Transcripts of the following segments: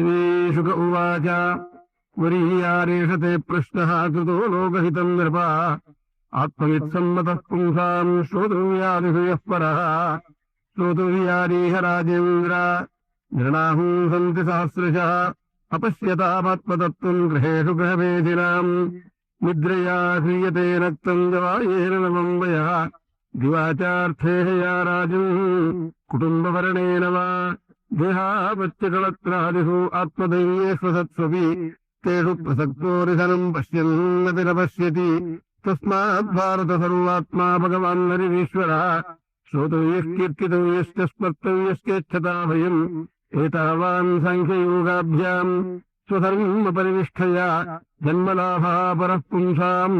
श्रीशुक उवाच। वरीयारेष ते प्रश्नः कृतो लोकहितम् नृप। आत्मवित्सम्मतः पुंसाम् श्रोतव्यादिषु यः परः। श्रोतव्यादीह राजेन्द्र नृणाहुम् सन्ति सहस्रशः। अपश्यतामात्मतत्त्वम् गृहेषु गृहमेधिनाम् निद्रया ह्रियते रक्तम् जवायेन नवम् वयः दिवाचार्थे या राजन्। कुटुम्बवर्णेन वा ദേഹാപത്യകളത്രാരിഹു ആത്മദൈവേഷ്വസത്സ്വപി തേഷു പ്രസക്തോരിധനം പശ്യന്നതി നശ്യതി തസ്മാത് ഭാരത സർവാത്മാ ഭഗവാൻ ഹരിരീശ്വര ശ്രോതവ്യഃ കീർത്തിതവ്യശ്ച സ്മർത്തവ്യശ്ചേച്ഛതാഭയം ഏതാവാൻ സാഖ്യയോഗാഭ്യാം സ്വധർമ്മപരിനിഷ്ഠയാ ജന്മലാഭാ പരഃ പുംസാം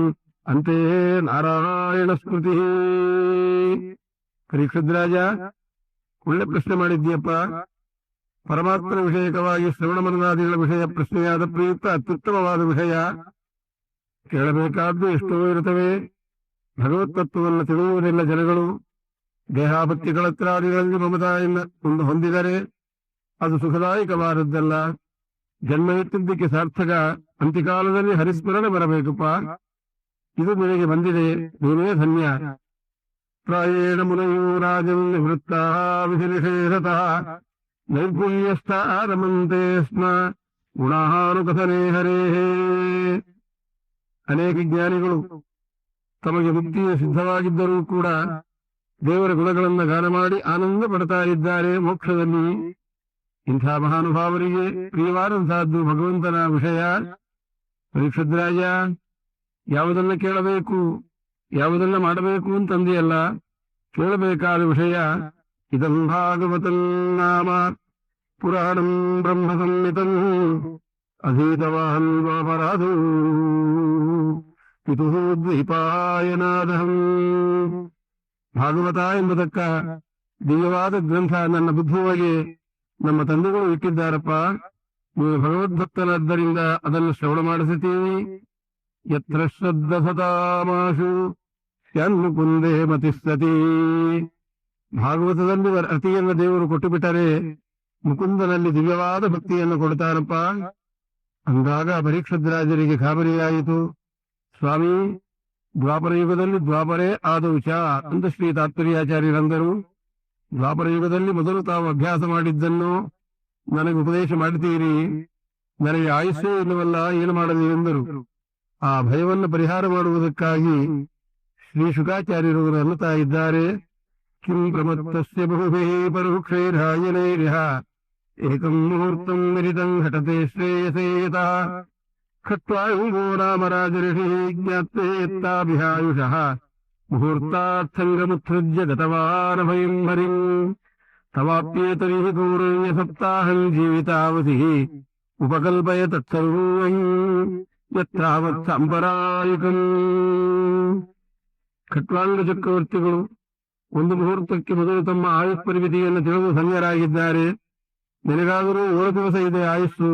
അന്തേ ನಾರಾಯಣಸ್ಮೃತಿ ಪರೀಕ್ಷದ್ ರಾಜ ಒಳ್ಳೆ ಪ್ರಶ್ನೆ ಮಾಡಿದ್ಯಪ್ಪ ಪರಮಾತ್ಮನ ವಿಷಯಕವಾಗಿ ಶ್ರವಣ ಮನನಾದಿಗಳ ವಿಷಯ, ಪ್ರಶ್ನೆಯಾದ ಪ್ರಯುಕ್ತ, ಅತ್ಯುತ್ತಮವಾದ ವಿಷಯ ಕೇಳಬೇಕಾದ್ದು ಎಷ್ಟೋ ಇರುತ್ತವೆ. ಭಗವತ್ ತತ್ವವನ್ನು ತಿಳಿಯುವುದಿಲ್ಲ ಜನಗಳು. ದೇಹಾಪತ್ಯಗಳತ್ರಾದಿಗಳಲ್ಲಿ ಮಮತಾಯಿಂದ ಒಂದು ಹೊಂದಿದರೆ ಅದು ಸುಖದಾಯಕವಾದದ್ದಲ್ಲ. ಜನ್ಮ ಎತ್ತಿದ್ದಕ್ಕೆ ಸಾರ್ಥಕ. ಅಂತ್ಯಕಾಲದಲ್ಲಿ ಹರಿಸ್ಮರಣೆ ಬರಬೇಕಪ್ಪ. ಇದು ನಿನಗೆ ಬಂದಿದೆ. ನೀನೇ ಧನ್ಯ. ಪ್ರಾಯೇಣ ಮುನಯೋ ರಾಜನ್ ನಿವೃತ್ತ ವಿಧಿ ನಿಷೇಧತಃ ನೈರ್ಗುಣ್ಯಸ್ಥಾರಮಂತೆ ಸ್ಮ. ಗುಣಾನುಕಥನೆ ಹರೇ. ಅನೇಕ ಜ್ಞಾನಿಗಳು ತಮಗೆ ಬುದ್ಧಿಯ ಸಿದ್ಧವಾಗಿದ್ದರೂ ಕೂಡ ದೇವರ ಗುಣಗಳನ್ನು ಗಾನ ಮಾಡಿ ಆನಂದ ಪಡ್ತಾ ಇದ್ದಾರೆ ಮೋಕ್ಷದಲ್ಲಿ. ಇಂಥ ಮಹಾನುಭಾವರಿಗೆ ಪ್ರಿಯವಾದಂತಹದ್ದು ಭಗವಂತನ ವಿಷಯ. ಪರಿಷದ್ರಾಜ ಯಾವುದನ್ನ ಕೇಳಬೇಕು, ಯಾವುದನ್ನ ಮಾಡಬೇಕು ಅಂತಂದೆಯಲ್ಲ ಕೇಳಬೇಕಾದ ವಿಷಯ ಇದಂ ಭಾಗವತಂ ನಾಮ ಪುರಾಣಂ ಬ್ರಹ್ಮ ಸಂಹಿತಂ ಅಧೀತವಾನ್ ದ್ವಾಪರಾಧು ಪಿತು ದ್ವೀಪಾಯನಾದಹಂ ಭಾಗವತ ಎಂಬುದಕ್ಕ ದಿವ್ಯವಾದ ಗ್ರಂಥ ನನ್ನ ಬುದ್ಧುವಾಗಿ ನಮ್ಮ ತಂದೆಗಳು ಇಟ್ಟಿದ್ದಾರಪ್ಪ. ನೀವು ಭಗವದ್ಭಕ್ತನಾದ್ದರಿಂದ ಅದನ್ನು ಶ್ರವಣ ಮಾಡಿಸುತ್ತೀವಿ ಯತ್ರ ಶ್ರದ್ಧ ಸತಾಮಾಶು ಮತಿ ಮತಿಸ್ತತಿ ಭಾಗವತದಲ್ಲಿ ಅತಿಯನ್ನು ದೇವರು ಕೊಟ್ಟು ಬಿಟ್ಟರೆ ಮುಕುಂದನಲ್ಲಿ ದಿವ್ಯವಾದ ಭಕ್ತಿಯನ್ನು ಕೊಡ್ತಾನಪ್ಪ ಅಂದಾಗ ಪರೀಕ್ಷದ್ರಾಜರಿಗೆ ಗಾಬರಿಯಾಯಿತು ಸ್ವಾಮಿ ದ್ವಾಪರ ಯುಗದಲ್ಲಿ ದ್ವಾಪರೇ ಆದವು ಚ ಅಂತ ಶ್ರೀ ತಾತ್ಪರ್ಯಾಚಾರ್ಯರಂದರು. ದ್ವಾಪರ ಯುಗದಲ್ಲಿ ಮೊದಲು ತಾವು ಅಭ್ಯಾಸ ಮಾಡಿದ್ದನ್ನು ನನಗೆ ಉಪದೇಶ ಮಾಡುತ್ತೀರಿ ನನಗೆ ಆಯುಷ್ಯ ಇಲ್ಲವಲ್ಲ ಏನು ಮಾಡಲಿ ಎಂದರು. ಆ ಭಯವನ್ನು ಪರಿಹಾರ ಮಾಡುವುದಕ್ಕಾಗಿ ಶ್ರೀ ಶುಕಾಚಾರ್ಯರು ಅನ್ನುತ್ತಾ ಇದ್ದಾರೆ किम् प्रमत्तस्य बहुभिः परुक्षैरायणैरिह एकम् मुहूर्तम् विरितम् घटते श्रेयसे यतः। खट्वायुङ्गो रामराजऋषिः ज्ञात्वेत्ताभिहायुषः मुहूर्तार्थङ्गमुत्सृज्य गतवानभयम् हरिम्। तवाप्येतरिः दूरव्यसप्ताहम् जीवितावधिः। उपकल्पय तत्सर्वम् यत्रावत्सम्परायिकम् खट्वाङ्गचक्रवर्तिगुरु ಒಂದು ಮುಹೂರ್ತಕ್ಕೆ ಮೊದಲು ತಮ್ಮ ಆಯುಷ್ ಪರಿಮಿತಿಯನ್ನು ತಿಳಿದು ಧನ್ಯರಾಗಿದ್ದಾರೆ. ನಿನಗಾದರೂ ಏಳು ದಿವಸ ಇದೆ ಆಯುಸ್ಸು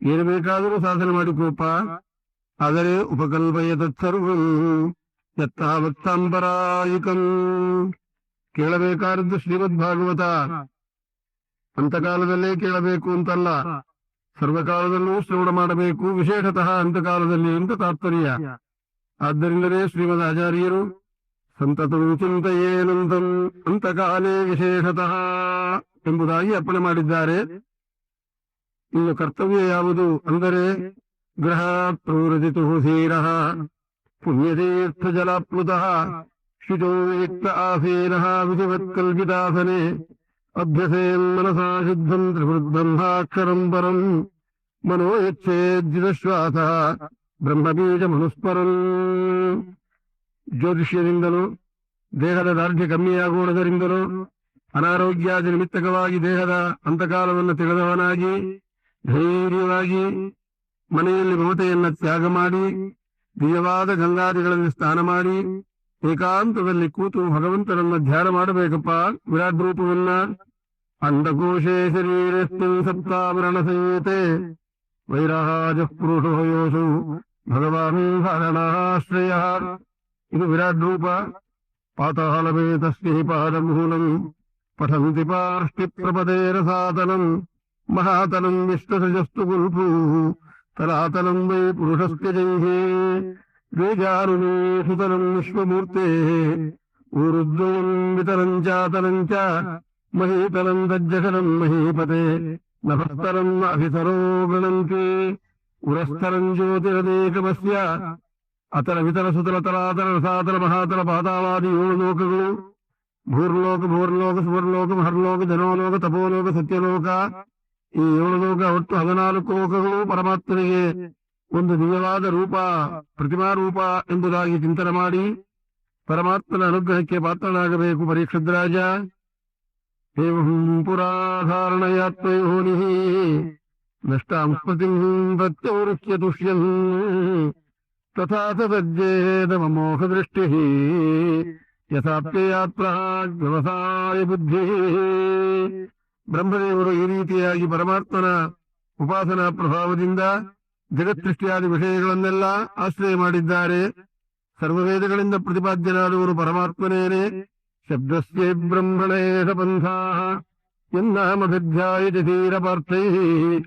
ಏನು ಬೇಕಾದರೂ ಸಾಧನೆ ಮಾಡಿಕೋಪ ಆದರೆ ಉಪಕಲ್ಪಯ ತತ್ಸರ್ವಂ ಯತ್ತಾವತ್ ಸಾಂಪರಾಯಿಕಂ ಕೇಳಬೇಕಾದದ್ದು ಶ್ರೀಮದ್ ಭಾಗವತ ಅಂತಕಾಲದಲ್ಲೇ ಕೇಳಬೇಕು ಅಂತಲ್ಲ. ಸರ್ವಕಾಲದಲ್ಲೂ ಶ್ರವಣ ಮಾಡಬೇಕು. ವಿಶೇಷತಃ ಅಂತಕಾಲದಲ್ಲಿ ಅಂತ ತಾತ್ಪರ್ಯ. ಆದ್ದರಿಂದಲೇ ಶ್ರೀಮದ್ ಆಚಾರ್ಯರು ಸಂತತಂ ಚಿಂತೆಯೇನಂತಂ ಅಂತಕಾಲೇ ವಿಶೇಷತಃ ಎಂಬುದಾಗಿ ಅಪ್ಪಣೆ ಮಾಡಿದ್ದಾರೆ ಇನ್ನು ಕರ್ತವ್ಯ ಯಾವುದು ಅಂದರೆ ಗ್ರಹ ಪ್ರವೃದಿತು ಧೀರ ಪುಣ್ಯತೀರ್ಥ ಜಲಾಪ್ಲುತಃ ಶುಚೋ ವಿಯಕ್ತ ಆಸೀನಃ ವಿಧಿವತ್ ಕಲ್ಪಿತಾಸನೆ ಅಭ್ಯಸೇನ್ ಮನಸಾ ಶುದ್ಧಂ ತ್ರಿವೃದ್ಬ್ರಹ್ಮಾಕ್ಷರಂ ಪರಂ ಮನೋ ಯಚ್ಛೇದ್ಯುತಶ್ವಾಸ ಬ್ರಹ್ಮಬೀಜ ಮನುಸ್ಮರನ್ ಜ್ಯೋತಿಷ್ಯದಿಂದಲೂ, ದೇಹದ ದಾರ್ಢ್ಯ ಕಮ್ಮಿಯಾಗುವುದರಿಂದಲೂ, ಅನಾರೋಗ್ಯಾದಿ ನಿಮಿತ್ತಕವಾಗಿ ದೇಹದ ಅಂತಕಾಲವನ್ನು ತಿಳಿದವನಾಗಿ, ಧೈರ್ಯವಾಗಿ ಮನೆಯಲ್ಲಿ ಮಮತೆಯನ್ನು ತ್ಯಾಗ ಮಾಡಿ, ದಿವ್ಯವಾದ ಗಂಗಾದಿಗಳಲ್ಲಿ ಸ್ನಾನ ಮಾಡಿ, ಏಕಾಂತದಲ್ಲಿ ಕೂತು ಭಗವಂತನನ್ನು ಧ್ಯಾನ ಮಾಡಬೇಕಪ್ಪ ವಿರಾಟ್ ರೂಪವನ್ನ. ಅಂಡಕೋಶೇ ಶರೀರ ಸಪ್ತಾಭರಣ ಸಂಹಿತೆ. ವೈರಾಜ ಪುರುಷೋಯೋಸು ಭಗವಾನ್ ಭರಣಾಶ್ರಯ इति विराट्रूप पातालमेतस्य हि पादमूलम् पठन्ति पार्ष्टिप्रपदेरसातलम् महातलम् विश्वसृजस्तु कुल्पूः तलातलम् वै पुरुषस्य जैः बेजालु सुतरम् विश्वमूर्तेः ऊरुद्वम् वितरम् चातलम् च महीतलम् तज्जघनम् महीपते नभस्तरम् अभितरो गृणन्ति उरस्तरम् ज्योतिरदेकमस्य ಗಣಂತಿ ವಿತರ ಸುತರ ಅತಲ ವಿತಲ ಮಹಾತರ ಪಾತಾವಾದಿ ಏಳು ಲೋಕಗಳು ಭೂರ್ಲೋಕ ಭೂರ್ಲೋಕ ಸುವರ್ಲೋಕ ಮಹರ್ಲೋಕ ಜನೋಲೋಕ ತಪೋಲೋಕ ಸತ್ಯಲೋಕ ಈ ಏಳು ಲೋಕ ಒಟ್ಟು ಹದಿನಾಲ್ಕು ಲೋಕಗಳು ಪರಮಾತ್ಮನಿಗೆ ಒಂದು ದಿವ್ಯವಾದ ರೂಪ, ಪ್ರತಿಮಾ ರೂಪ ಎಂಬುದಾಗಿ ಚಿಂತನೆ ಮಾಡಿ ಪರಮಾತ್ಮನ ಅನುಗ್ರಹಕ್ಕೆ ಪಾತ್ರನಾಗಬೇಕು ಪರೀಕ್ಷದ್ರಾಜ. ಏವಂ ಪುರಾಧಾರಣಯಾತ್ಮಯೋನಿಃ ನಷ್ಟಾಂ ಸ್ಮೃತಿಂ ಸಜ್ಜೇದಮೋಹ ದೃಷ್ಟಿ ಯಥಾಪ್ಯಯಾತ್ರ ವ್ಯವಸಾಯ ಬುದ್ಧಿ ಬ್ರಹ್ಮದೇವರು ಈ ರೀತಿಯಾಗಿ ಪರಮಾತ್ಮನ ಉಪಾಸನಾ ಪ್ರಭಾವದಿಂದ ಜಗತ್ಸೃಷ್ಟಿಯಾದಿ ವಿಷಯಗಳನ್ನೆಲ್ಲ ಆಶ್ರಯ ಮಾಡಿದ್ದಾರೆ. ಸರ್ವವೇದಗಳಿಂದ ಪ್ರತಿಪಾದ್ಯನಾದವರು ಪರಮಾತ್ಮನೇನೆ. ಶಬ್ದಸ್ಯೇ ಬ್ರಹ್ಮಣೇಶ ಧೀರ ಪಾರ್ಥೈ ಧೀರಪಾರ್ಥೈ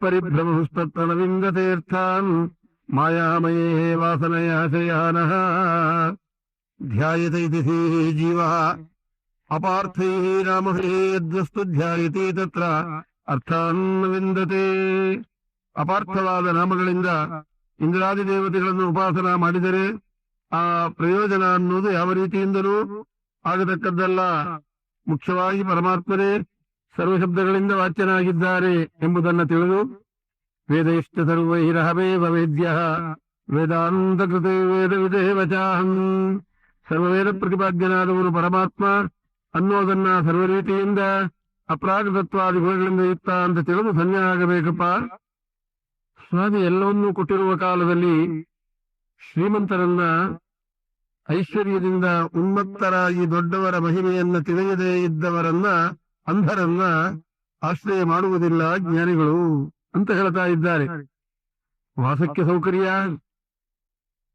ಪರಿಭ್ರಮಸ್ತತ್ತನವಿಂದತೀರ್ಥಾನ್ ಮಾಯಾಮಯೇ ವಾಸನಯಾಶಯಾನಃ ಧ್ಯಾಯತ ಇತಿ ಜೀವ ಅಪಾರ್ಥೈ ನಾಮಭೇದ್ವಸ್ತು ಧ್ಯಾಯತಿ ತತ್ರ ಅರ್ಥಾನ್ ವಿಂದತೆ ಅಪಾರ್ಥವಾದ ನಾಮಗಳಿಂದ ಇಂದ್ರಾದಿ ದೇವತೆಗಳನ್ನು ಉಪಾಸನ ಮಾಡಿದರೆ ಆ ಪ್ರಯೋಜನ ಅನ್ನೋದು ಯಾವ ರೀತಿಯಿಂದಲೂ ಆಗತಕ್ಕದ್ದಲ್ಲ. ಮುಖ್ಯವಾಗಿ ಪರಮಾತ್ಮರೇ ಸರ್ವಶಬ್ದಗಳಿಂದ ವಾಚ್ಯನಾಗಿದ್ದಾರೆ ಎಂಬುದನ್ನು ತಿಳಿದು ವೇದೈಶ್ಚ ಸರ್ವೈರಹಮೇವ ವೇದ್ಯ ವೇದಾಂತ ಕೃತೆ ವೇದ ವಿದೇವಚಾಹಂ ಸರ್ವವೇದ ಪ್ರತಿಪಾದ್ಯನಾದವನು ಪರಮಾತ್ಮ ಅನ್ನೋದನ್ನ ಸರ್ವ ರೀತಿಯಿಂದ ಅಪ್ರಾಗತತ್ವಾದಿ ಗುಣಗಳಿಂದ ಯುಕ್ತ ಅಂತ ತಿಳಿದು ಧನ್ಯ ಆಗಬೇಕಪ್ಪ ಸ್ವಾಮಿ, ಎಲ್ಲವನ್ನೂ ಕೊಟ್ಟಿರುವ ಕಾಲದಲ್ಲಿ ಶ್ರೀಮಂತರನ್ನ ಐಶ್ವರ್ಯದಿಂದ ಉನ್ಮತ್ತರಾಗಿ ದೊಡ್ಡವರ ಮಹಿಮೆಯನ್ನ ತಿಳಿಯದೇ ಇದ್ದವರನ್ನ, ಅಂಧರನ್ನ ಆಶ್ರಯ ಮಾಡುವುದಿಲ್ಲ ಜ್ಞಾನಿಗಳು. ಅಂತ ಹೇಳ್ತಾ ಇದ್ದಾರೆ ವಾಸಕ್ಕೆ ಸೌಕರ್ಯ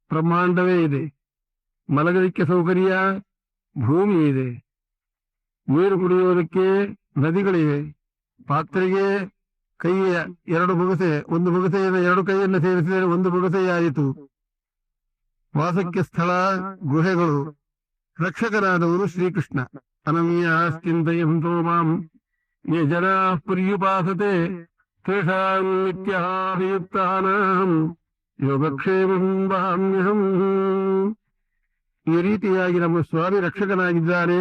ಬ್ರಹ್ಮಾಂಡವೇ ಇದೆ. ಮಲಗಲಿಕ್ಕೆ ಸೌಕರ್ಯ ಭೂಮಿ ಇದೆ. ನೀರು ಕುಡಿಯುವುದಕ್ಕೆ ನದಿಗಳಿವೆ. ಪಾತ್ರೆಗೆ ಕೈಯ ಎರಡು ಬೊಗಸೆ ಒಂದು ಬೊಗಸೆಯಿಂದ ಎರಡು ಕೈಯನ್ನು ಸೇರಿಸಿದರೆ ಒಂದು ಬೊಗಸೆಯಾಯಿತು. ವಾಸಕ್ಕೆ ಸ್ಥಳ ಗುಹೆಗಳು. ರಕ್ಷಕರಾದವರು ಶ್ರೀಕೃಷ್ಣ. ಅನಮ್ಯಾಶ್ಚಿಂತಯಂತೋ ಮಾಂ. ಯೇ ಜನ ಪರ್ಯುಪಾಸತೆ. ತೇಷಾಂ ನಿತ್ಯಾಭಿಯುಕ್ತಾನಾಂ ಯೋಗಕ್ಷೇಮಂ ವಹಾಮ್ಯಹಂ ಈ ರೀತಿಯಾಗಿ ನಮ್ಮ ಸ್ವಾಮಿ ರಕ್ಷಕನಾಗಿದ್ದಾನೆ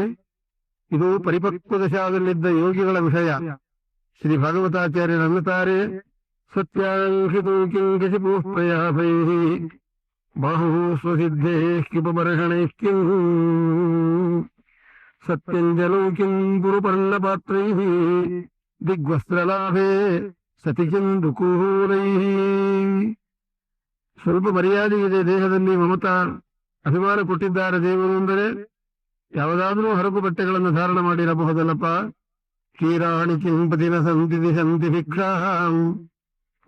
ಇದು ಪರಿಪಕ್ವ ದಶಾದಲ್ಲಿದ್ದ ಯೋಗಿಗಳ ವಿಷಯ ಶ್ರೀ ಭಾಗವತಾಚಾರ್ಯರು ಅನ್ನುತ್ತಾರೆ ಸತ್ಯಾಂಶಿತು ಕಿಂಕಶಿಪು ಪ್ರಯಾಭೈ ಬಾಹು ಸ್ವಸಿದ್ಧೇ ಕಿಪಮರ್ಹಣೈ ಕಿಂ ಸತ್ಯಂಜಲೌ ಕಿಂ ಪುರುಪರ್ಣಪಾತ್ರೈ ದಿಗ್ವಸ್ತ್ರಲಾಭೆ ಸತಿ ಕಿಂ ದುಕೂಲೈ ಸ್ವಲ್ಪ ಮರ್ಯಾದೆ ಇದೆ ದೇಹದಲ್ಲಿ ಮಮತಾ ಅಭಿಮಾನ ಕೊಟ್ಟಿದ್ದಾರೆ ದೇವರು ಅಂದರೆ ಯಾವುದಾದ್ರೂ ಹರಕು ಬಟ್ಟೆಗಳನ್ನು ಧಾರಣ ಮಾಡಿರಬಹುದಲ್ಲಪ್ಪ? ಕ್ಷೀರಾಣಿ ಕಿಂಪತಿನ ಸಂತಿ ಸಂತಿ ಭಿಕ್ಷಾಂ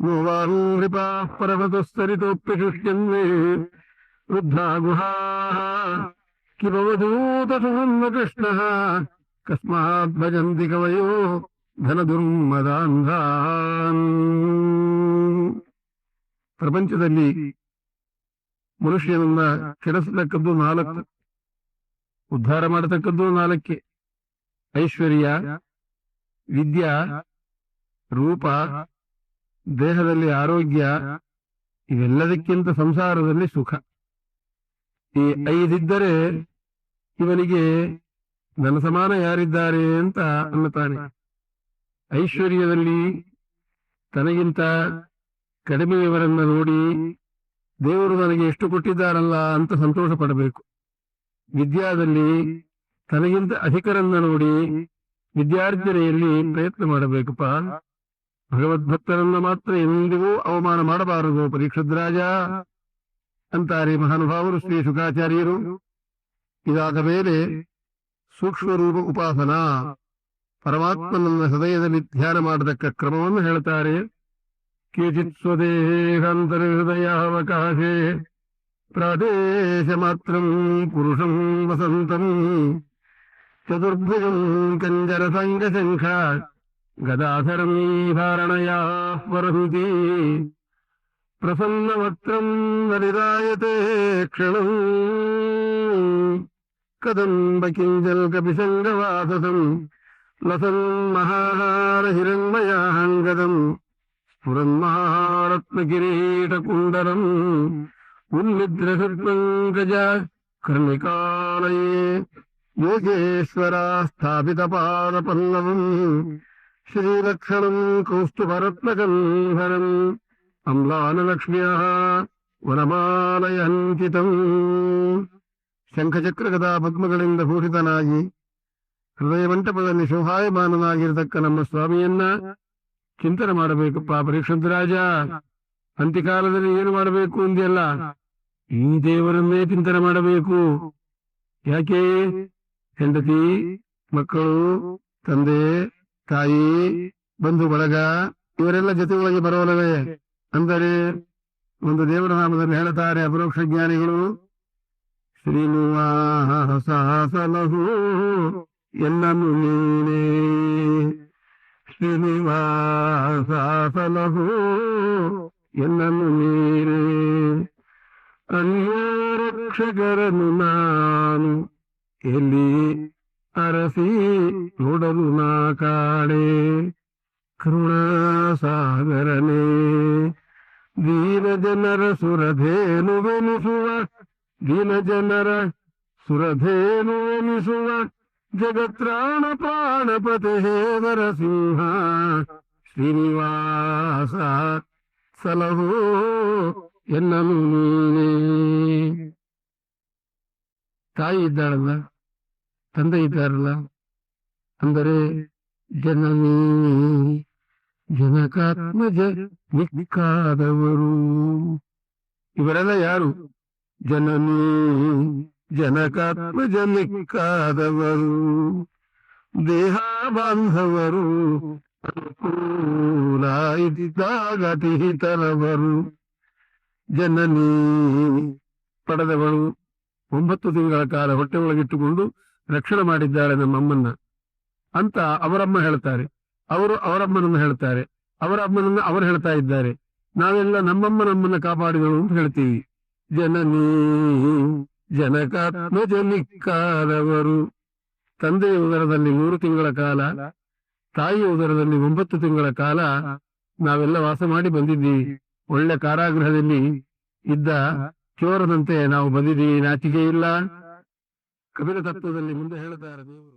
ನೃಪಾ ಪರಮತಸ್ತರಿತೋಪ್ಯಶುಷ್ಯನ್ವೇ ವೃದ್ಧಾ ಗುಹಾ ಕಿಮವಧೂತ ಕೃಷ್ಣ ಕಸ್ಮಾತ್ ಭಜಂತಿ ಕವಯೋ. ಧನ ದುರ್ಮದಾಂಧಾನ್ ಪ್ರಪಂಚದಲ್ಲಿ ಮನುಷ್ಯನನ್ನ ಕೆಡಿಸತಕ್ಕದ್ದು ನಾಲ್ಕು. ಉದ್ಧಾರ ಮಾಡತಕ್ಕದ್ದು ನಾಲ್ಕೆ. ಐಶ್ವರ್ಯ, ವಿದ್ಯಾ, ರೂಪ, ದೇಹದಲ್ಲಿ ಆರೋಗ್ಯ, ಇವೆಲ್ಲದಕ್ಕಿಂತ ಸಂಸಾರದಲ್ಲಿ ಸುಖ. ಈ ಐದಿದ್ದರೆ ಇವನಿಗೆ ನನ್ನ ಸಮಾನ ಯಾರಿದ್ದಾರೆ ಅಂತ ಅನ್ನುತ್ತಾನೆ. ಐಶ್ವರ್ಯದಲ್ಲಿ ತನಗಿಂತ ಕಡಿಮೆಯವರನ್ನ ನೋಡಿ ದೇವರು ನನಗೆ ಎಷ್ಟು ಕೊಟ್ಟಿದ್ದಾರಲ್ಲ ಅಂತ ಸಂತೋಷ ಪಡಬೇಕು. ವಿದ್ಯಾದಲ್ಲಿ ತನಗಿಂತ ಅಧಿಕರನ್ನ ನೋಡಿ ವಿದ್ಯಾರ್ಜನೆಯಲ್ಲಿ ಪ್ರಯತ್ನ ಮಾಡಬೇಕಪ್ಪ. ಭಗವದ್ಭಕ್ತರನ್ನ ಮಾತ್ರ ಎಂದಿಗೂ ಅವಮಾನ ಮಾಡಬಾರದು. ಪರೀಕ್ಷದ್ರಾಜ ಅಂತಾರೆ ಮಹಾನುಭಾವರು ಶ್ರೀ ಶುಕಾಚಾರ್ಯರು ಇದಾದ ಮೇಲೆ ಸೂಕ್ಷ್ಮ ರೂಪ ಉಪಾಸನಾ ಪರಮಾತ್ಮನನ್ನ ಹೃದಯದಲ್ಲಿ ಧ್ಯಾನ ಮಾಡತಕ್ಕ ಕ್ರಮವನ್ನು ಹೇಳ್ತಾರೆ ಕೇಚಿತ್ ಸ್ವದೇಹಾಂತರ್ಹೃದಯಾವಕಾಶೆ ಪ್ರಾದೇಶ ಮಾತ್ರ ಪುರುಷಂ ವಸಂತಂ ಚತುರ್ಭುಜಂ ಕಂಜರ ಸಂಘ ಗದಾಧರಂ ಧಾರಣಯಾ ವರಂತಿ ಪ್ರಸನ್ನವಕ್ತ್ರಂ ನಲಿರಾಯತೆ ಕ್ಷಣಂ ಕದಂಬ ಕಿಂಜಲ್ ಕಪಿಸಂಗವಾಸಸಂ ಲಸನ್ ಮಹಾಹಾರ ಹಿರಣ್ಮಯಾಂಗದಂ ಸ್ಫುರನ್ಮಹಾರತ್ನಕಿರೀಟಕುಂಡಲಂ ಉನ್ನಿದ್ರಪಂಕಜ ಕರ್ಣಿಕಾಲಯೇ ಯೋಗೇಶ್ವರ ಸ್ಥಾಪಿತ ಪಾದಪಲ್ಲವಂ ಶ್ರೀಲಕ್ಷಣಂ ಕೌಸ್ತುಭರತ್ನಗಂಧರಂ ಅಮ್ಲಾನಲಕ್ಷ್ಮ್ಯ ವನಮಾಲಯ ಅಂಕಿತಂ ಶಂಖಚಕ್ರಗದಾ ಪದ್ಮಗಳಿಂದ ಭೂಷಿತನಾಗಿ ಹೃದಯ ಮಂಟಪದಲ್ಲಿ ಶೋಭಾಯಮಾನನಾಗಿರತಕ್ಕ ನಮ್ಮ ಸ್ವಾಮಿಯನ್ನ ಚಿಂತನೆ ಮಾಡಬೇಕಪ್ಪ ಪರೀಕ್ಷಂತ ರಾಜ. ಅಂತ್ಯಕಾಲದಲ್ಲಿ ಏನು ಮಾಡಬೇಕು ಅಂದೆಲ್ಲ ಈ ದೇವರನ್ನೇ ಚಿಂತನೆ ಮಾಡಬೇಕು. ಯಾಕೆ? ಹೆಂಡತಿ ಮಕ್ಕಳು ತಂದೆ ತಾಯಿ ಬಂಧು ಬಳಗ ಇವರೆಲ್ಲ ಜೊತೆಯೊಳಗೆ ಬರವಲ್ಲವೇ? ಅಂದರೆ ಒಂದು ದೇವರ ನಾಮದಲ್ಲಿ ಹೇಳುತ್ತಾರೆ ಅಪರೋಕ್ಷ ಜ್ಞಾನಿಗಳು ಶ್ರೀನಿವಾಸಲಹು ಎಲ್ಲನು ನೀನೇ. ಶ್ರೀನಿವಾಸಲಹು ಎಲ್ಲನು ನೀನೇ. ಅನ್ಯರಕ್ಷಕರನು ನಾನು ಎಲ್ಲಿ ಅರಸಿ ನೋಡಲು ನಾ ಕಾಡೆ ಕರುಣಾಸಾಗರನೇ. ದೀನ ಜನರ ಸುರಧೇನು ಸುರಧೇನುವೆನಿಸುವ ದೀನ ಜನರ ಸುರಧೇನು ಸುರಧೇನುವೆನಿಸುವ ಜಗತ್ರಾಣ ಪ್ರಾಣಪತಿ ನರಸಿಂಹ ಸಿಂಹ ಶ್ರೀನಿವಾಸ, ಸಲಹೋ ಎನ್ನನು ನೀನೇ. ತಾಯಿ ಇದ್ದಾಳಲ್ಲ? ತಂದೆ ಇದ್ದಾರಲ್ಲ? ಅಂದರೆ ಜನನೀ ಜನಕಾತ್ಮಜ ನಿಕ್ಕಾದವರು. ಇವರೆಲ್ಲ ಯಾರು? ಜನನೀ ಜನಕಾತ್ಮಜ ಮಿಕ್ಕಾದವರು ದೇಹ ಬಾಂಧವರು ಜನನಿ ಜನನೀ ಪಡೆದವಳು ಒಂಬತ್ತು ತಿಂಗಳ ಕಾಲ ಹೊಟ್ಟೆ ಒಳಗಿಟ್ಟುಕೊಂಡು ರಕ್ಷಣೆ ಮಾಡಿದ್ದಾಳೆ ನಮ್ಮಮ್ಮನ್ನ. ಅಂತ ಅವರಮ್ಮ ಹೇಳ್ತಾರೆ ಅವರು ಅವರಮ್ಮನನ್ನು ಹೇಳ್ತಾರೆ ಅವರ ಅಮ್ಮನನ್ನು ಅವರು ಹೇಳ್ತಾ ಇದ್ದಾರೆ. ನಾವೆಲ್ಲ ನಮ್ಮಮ್ಮ ನಮ್ಮನ್ನ ಕಾಪಾಡಿದಳು ಅಂತ ಹೇಳ್ತೀವಿ. ಜನನೀ ಜನಕಾತ್ಮ ಜನಿಕ್ಕಾದವರು ತಂದೆಯ ಉದರದಲ್ಲಿ ಮೂರು ತಿಂಗಳ ಕಾಲ, ತಾಯಿಯ ಉದರದಲ್ಲಿ ಒಂಬತ್ತು ತಿಂಗಳ ಕಾಲ ನಾವೆಲ್ಲ ವಾಸ ಮಾಡಿ ಬಂದಿದ್ದೀವಿ. ಒಳ್ಳೆ ಕಾರಾಗೃಹದಲ್ಲಿ ಇದ್ದ ಚೋರದಂತೆ ನಾವು ಬಂದಿದ್ದೀವಿ. ನಾಚಿಕೆ ಇಲ್ಲ. ಕಪಿಲ ತತ್ವದಲ್ಲಿ ಮುಂದೆ ಹೇಳುತ್ತಾರೆ ದೇವರು.